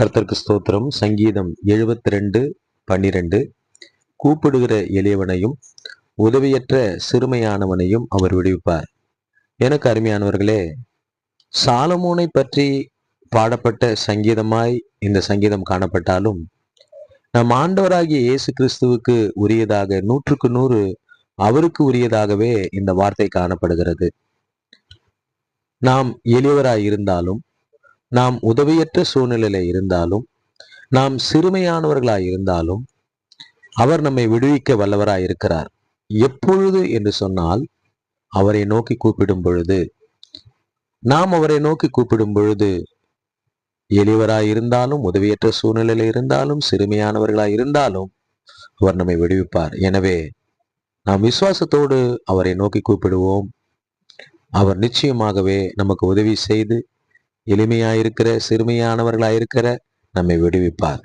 கர்த்தருக்கு ஸ்தோத்திரம். சங்கீதம் எழுபத்தி ரெண்டு பன்னிரெண்டு. கூப்பிடுகிற எளியவனையும் உதவியற்ற சிறுமையானவனையும் அவர் விடுவிப்பார். எனக்கு அருமையானவர்களே சாலமோனை பற்றி பாடப்பட்ட சங்கீதமாய் இந்த சங்கீதம் காணப்பட்டாலும் நம் ஆண்டவராகிய இயேசு கிறிஸ்துவுக்கு உரியதாக நூற்றுக்கு நூறு அவருக்கு உரியதாகவே இந்த வார்த்தை காணப்படுகிறது. நாம் எளியவராய் இருந்தாலும் நாம் உதவியற்ற சூழ்நிலையில இருந்தாலும் நாம் சிறுமையானவர்களாய் இருந்தாலும் அவர் நம்மை விடுவிக்க வல்லவராய் இருக்கிறார். எப்பொழுது என்று சொன்னால் அவரை நோக்கி கூப்பிடும் பொழுது நாம் அவரை நோக்கி கூப்பிடும் பொழுது எளியவராய் இருந்தாலும் உதவியற்ற சூழ்நிலையில இருந்தாலும் சிறுமையானவர்களாய் இருந்தாலும் அவர் நம்மை விடுவிப்பார். எனவே நாம் விசுவாசத்தோடு அவரை நோக்கி கூப்பிடுவோம். அவர் நிச்சயமாகவே நமக்கு உதவி செய்து எளிமையாயிருக்கிற சிறுமையானவர்களாயிருக்கிற நம்மை விடுவிப்பார்.